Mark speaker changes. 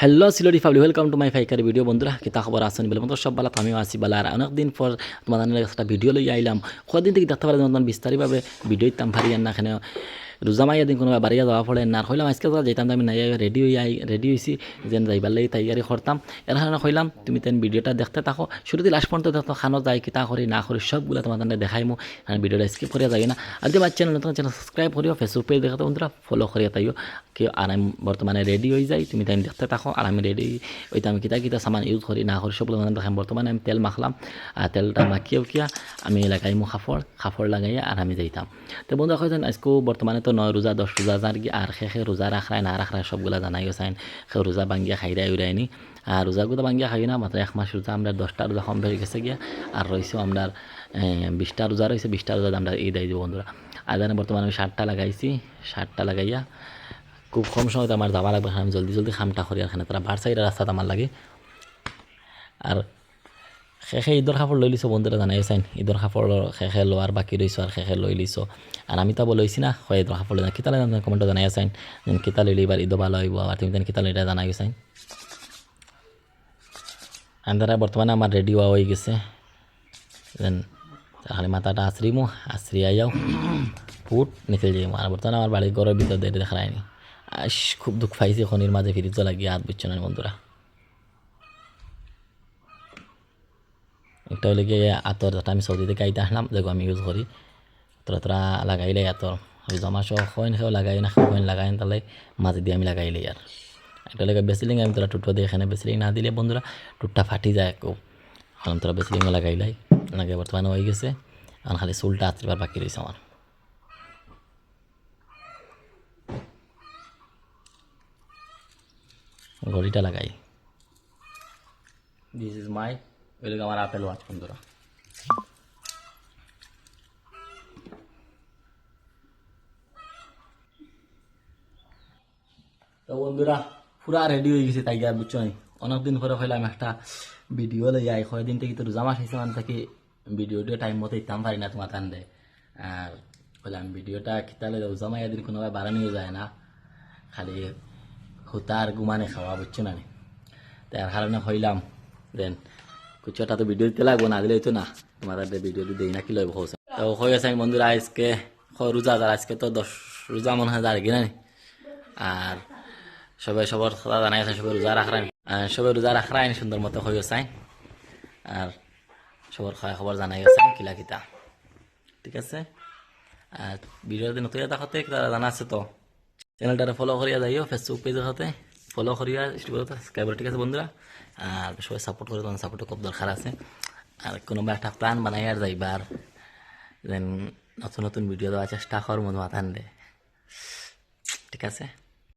Speaker 1: Hello সিলোডি ফাবলি welcome to my ফাইকারি ভিডিও বন্ধুরা। কিতা খবর? আসেন বলে বন্ধু সব বেলা আমিও আসি বেলা আর অনেকদিন পর তোমাদের একটা ভিডিও লই আইলাম। কদিন থেকে দেখতে পারে তোমাদের বিস্তারিতভাবে। ভিডিও ইতাম ফারি না, এখানে রোজা মাইয়া দিন কোনো বাড়িয়া যাওয়া পড়ে না হইলাম আজকে তো যেতাম আমি নাই রেডি আই রেডি হয়েছি যেন যাইবার লাগি তৈয়ারি করতাম এর কারণে কইলাম তুমি তেন ভিডিওটা দেখতে থাকো। শুরুতে লাস্ট পর্যন্ত দেখো খানো যাই, কিতা করি না করি সবগুলো তোমাদের দেখাইমু আর ভিডিওটা স্কিপ করিয়া যাই না। আর যদি চ্যানেল নতুন চ্যানেল সাবস্ক্রাইব করিও ফেসবুক পেজ দেখো বন্ধুরা ফলো করিয়া তাইও কি আর আমি বর্তমানে রেডি হয়ে যাই তুমি তাই দেখতে থাকো আর আমি রেডি ওইটা আমি কিতা কিতা সামান ইউজ করি না করি সবগুলো তোমাদের দেখাম। বর্তমানে আমি তেল মাখলাম আর তেলটা মাখিয়েও কিয়া, আমি লাগাইমু খাফড় খাফড় লাগাইয়া আর আমি যাইতাম তো বন্ধু কইছেন আজকেও বর্তমানে তো নয় রোজা দশ রোজা যার কি আর শেষে রোজা রাখরায় না রাখরায় সবগুলা জানাই গেছেন সে রোজা ভাঙ্গিয়া খাইরাই উড়াইনি আর রোজাগুলো ভাঙ্গিয়া খাই না মাত্র এক মাস রোজা আমরা দশটা রোজা কম হয়ে গেছে গিয়া আর রয়েছে আমরা বিশটা রোজা রয়েছে বিশটা রোজা আমরা আই দিব বন্ধুরা আর জানে বর্তমানে আমি ষাটটা লাগাইছি ষাটটা লাগাইয়া খুব কম সময়তে আমার যাওয়া লাগবে আমি জলদি জলদি খামটা করি আর তারা বার সাইডের রাস্তাত আমার লাগে আর শেষে ঈদর কাপড় লৈ লিছো বন্ধুরা, জানাই চাইন ঈদর কাপড় শেষে লোৱাৰ বাকী ৰৈছো আৰু শেষে লৈ লিছো। আৰু আমি তাব লৈছি না, হয় ঈদৰ কাপড় লৈ কিতা লৈ কমেণ্টত জানাই চাইন যেন কিতা লৈ এইবাৰ ঈদ ভালো আহিব, আৰু তুমি যেন কিতা লৈ জানাই চাইন আন্দারা বর্তমানে আমার রেডি হওয়া হয়ে গেছে। দেন খালি মাথাটা আশ্রিমো আশ্রি আইয়াও ফুট নিচে যাই আর বর্তমানে আমার বাড়ির ঘরের ভিতর দিয়ে দেখা যায়নি আস খুব দুঃখ পাইছি খনির মাঝে ফিরিজ লাগিয়ে হাত বুঝছ না বন্ধুরা। একটা হলে গিয়ে আতর যেটা আমি সৌদি আইতে আসলাম দেখো আমি ইউজ করি তোরা তোরা লাগাইলে আতর ওই জমা সহ খৈন খেয়েও লাগাই না খৈন লাগাই তাহলে মাঝে দিয়ে আমি লাগাইলে আর একটা লেগে বেসিলিং আমি তোরা টুটো দিয়ে এখানে বেসিলিং না দিলে বন্ধুরা টুটটা ফাটি যায় খুব এখন তোরা বেসিলিং লাগাইলাই লাগে বর্তমানে হয়ে গেছে। এখন খালি চুলটা আত্রিবার বাকি রয়েছে আমার ঘড়িটা লাগাই। দিস ইজ মাই ওই আমার আপেল ওয়াচ বন্ধুরা তো বন্ধুরা পুরা রেডি হয়ে গেছে তাই আর বুঝছ নি অনেকদিন পরে হইলাম একটা ভিডিও লই যাই কয়দিন থেকে তো রোজা মাস মানে থাকি ভিডিওটা টাইম মতো ইতাম পারি না তোমার দেয় আর বললাম ভিডিওটা কিতালে রোজা মাইয়া দিন কোনোভাবে বাড়ানো যায় না খালি হুতার গুমানে খাওয়া বুঝছ না তার কারণে হইলাম দেন কুচটা তো ভিডিও দিতে লাগবো না। দিলে তো না তোমাদের ভিডিও দিই না, কি লইব হোস তো হয়ে গেছে বন্ধুরা, আজকে রোজা যার আজকে তো দশ রোজা মনে হয় যার কি না নি? আর সবাই সবার কথা জানাই আছে সবাই রোজা রাখরাই সবাই রোজা রাখরাই সুন্দর মতো হয়ে চাই আর সবার খাওয়া খবর জানাই গেছে কিলা কিতা। ঠিক আছে? আর ভিডিও দিন দেখাতে তারা জানা আছে তো। চ্যানেলটারে ফলো করিয়া যাইও ফেসবুক পেজের সাথে ফলো করিয়া সাবস্ক্রাইবার ঠিক আছে বন্ধুরা? আর সবাই সাপোর্ট করে তোমার সাপোর্টও খুব দরকার আছে। আর কোনোবা একটা প্ল্যান বানাই আর যাইবার। দেন নতুন নতুন ভিডিও দেওয়ার চেষ্টা মধু মাথান ঠিক আছে?